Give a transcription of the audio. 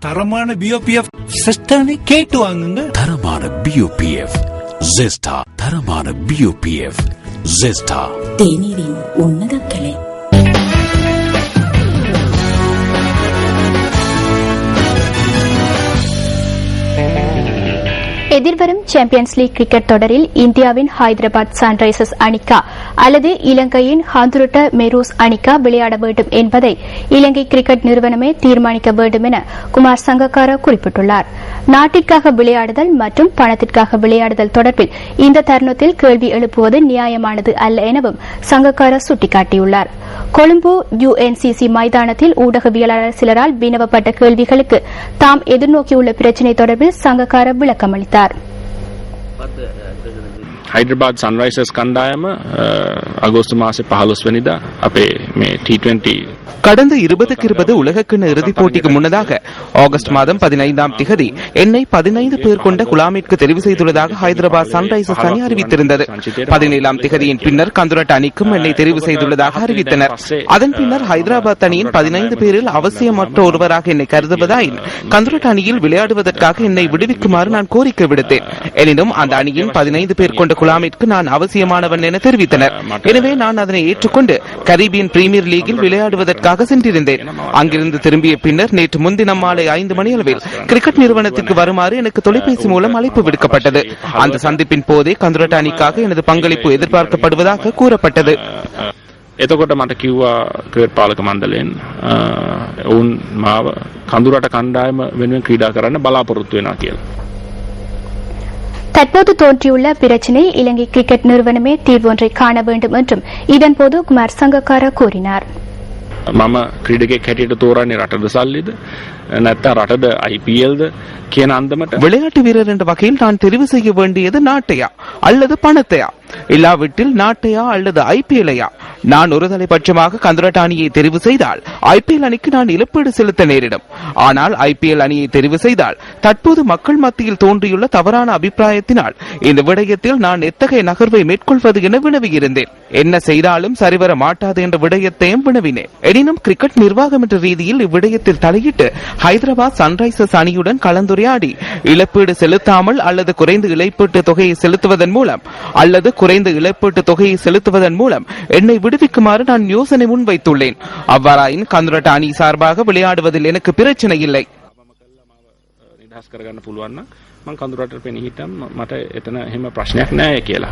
தரமான பிஓபிஎஃப் சிஸ்டம்னு கேட்டு வாங்குங்க. தரமான பியூபிஎஃப் ஜெஸ்டா தரமான பியூபிஎஃப் ஜெஸ்டா தேநீரின் உன்னத கிளை. எதிர்வரும் சாம்பியன்ஸ் லீக் கிரிக்கெட் தொடரில் இந்தியாவின் ஹைதராபாத் சன்ரைசர்ஸ் அணிக்கா அல்லது இலங்கையின் ஹந்துருட்ட மெரூஸ் அணிக்கா விளையாட வேண்டும் என்பதை இலங்கை கிரிக்கெட் நிறுவனமே தீர்மானிக்க வேண்டும் என குமார் சங்கக்காரா குறிப்பிட்டுள்ளார். நாட்டிற்காக விளையாடுதல் மற்றும் பணத்திற்காக விளையாடுதல் தொடர்பில் இந்த தருணத்தில் கேள்வி எழுப்புவது நியாயமானது அல்ல எனவும் சங்கக்காரா சுட்டிக்காட்டியுள்ளார். கொழும்பு யுஎன்சிசி மைதானத்தில் ஊடகவியலாளர் சிலரால் வினவப்பட்ட கேள்விகளுக்கு தாம் எதிர்நோக்கியுள்ள பிரச்சினை தொடர்பில் சங்கக்கார விளக்கமளித்தார். Ada dan. හයිඩ්‍රබාද් සන්රයිසස් කණ්ඩායම අගෝස්තු මාසෙ පහලොස් වනිදා අපේ මේ T20 கடந்த இருபதுக்கு இருபது உலகக்கிண்ண இறுதிப் போட்டிக்கு முன்னதாக ஆகஸ்ட் மாதம் பதினைந்தாம் திகதி என்னை பதினைந்து பேர் கொண்ட குலாமிற்கு தெரிவு செய்துள்ளதாக ஹைதராபாத் சன்ரைசர்ஸ் அணி அறிவித்திருந்தது பதினேழாம் திகதியின் பின்னர் கந்துரட் அணிக்கும் என்னை தெரிவு செய்துள்ளதாக அறிவித்தனர் அதன் பின்னர் ஹைதராபாத் அணியின் பதினைந்து பேரில் அவசியமற்ற ஒருவராக என்னை கருதுவதாயின் கந்துரட் அணியில் விளையாடுவதற்காக என்னை விடுவிக்குமாறு நான் கோரிக்கை விடுத்தேன் எனினும் அந்த அணியின் பதினைந்து பேர் கொண்ட குலாமிற்கு நான் அவசியமானவன் என தெரிவித்தனர் எனவே நான் அதனை ஏற்றுக்கொண்டு கரீபியன் பிரீமியர் லீகில் விளையாடுவதற்காக சென்றிருந்தேன் அங்கிருந்து திரும்பிய பின்னர் நேற்று முன்தினம் மாலை ஐந்து மணி அளவில் கிரிக்கெட் நிறுவனத்திற்கு வருமாறு எனக்கு தொலைபேசி மூலம் அழைப்பு விடுக்கப்பட்டது அந்த சந்திப்பின் போதே கந்துரட் அணிக்காக எனது பங்களிப்பு எதிர்பார்க்கப்படுவதாக கூறப்பட்டது එතකොට මට කිව්වා ක්‍රේට් පාලක මණ්ඩලයෙන් අ, ඔවුන් මාව කඳුරට කණ්ඩායම වෙනුවෙන් ක්‍රීඩා කරන්න බලාපොරොත්තු වෙනවා කියලා. தற்போது தோன்றியுள்ள பிரச்சினை இலங்கை கிரிக்கெட் நிறுவனமே தீர்வொன்றை காண வேண்டும் என்றும் இதன்போது குமார் சங்கக்காரா கூறினார் මම ක්‍රීඩකෙක් හැටියට තෝරන්නේ රටද සල්ලිද නැත්තම් රටද IPLද කියන අන්දමට விளையாட்டு வீரர் என்ற வகையில் நான் தெரிவு செய்ய வேண்டியது நாட்டையா அல்லது பணத்தையா இல்லாவிட்டில் நாட்டையா அல்லது ஐபிஎல்லையா நான் ஒரு தலைபட்சமாக கந்துரட் அணியை தெரிவு செய்தால் ஐபிஎல் அணிக்கு நான் இழப்பீடு செலுத்த நேரிடும் ஆனால் ஐபிஎல் அணியை தெரிவு செய்தால் தற்போது மக்கள் மத்தியில் தோன்றியுள்ள தவறான அபிப்பிராயத்தினால் இந்த விடயத்தில் நான் எத்தகைய நகர்வை மேற்கொள்வது என வினவியிருந்தேன் என்ன செய்தாலும் சரிவர மாட்டாது என்ற விடயத்தையும் வினவினேன் எனினும் கிரிக்கெட் நிர்வாகம் என்ற ரீதியில் இவ்விடயத்தில் தலையிட்டு ஹைதராபாத் சன்ரைசர்ஸ் அணியுடன் கலந்துரையாடி இழப்பீடு செலுத்தாமல் அல்லது குறைந்த இழப்பீட்டு தொகையை செலுத்துவதன் மூலம் அல்லது குறைந்த இழப்பீட்டு தொகையை செலுத்துவதன் மூலம் என்னை விடுவிக்குமாறு நான் யோசனை முன்வைத்துள்ளேன் அவ்வாறாயின் கந்துரட் அணி சார்பாக விளையாடுவதில் எனக்கு பிரச்சனை இல்லை නිදහස් කරගන්න පුළුවන් නම් මං කඳුරට පෙනී හිටම් මට එතන එහෙම ප්‍රශ්නයක් නෑ කියලා.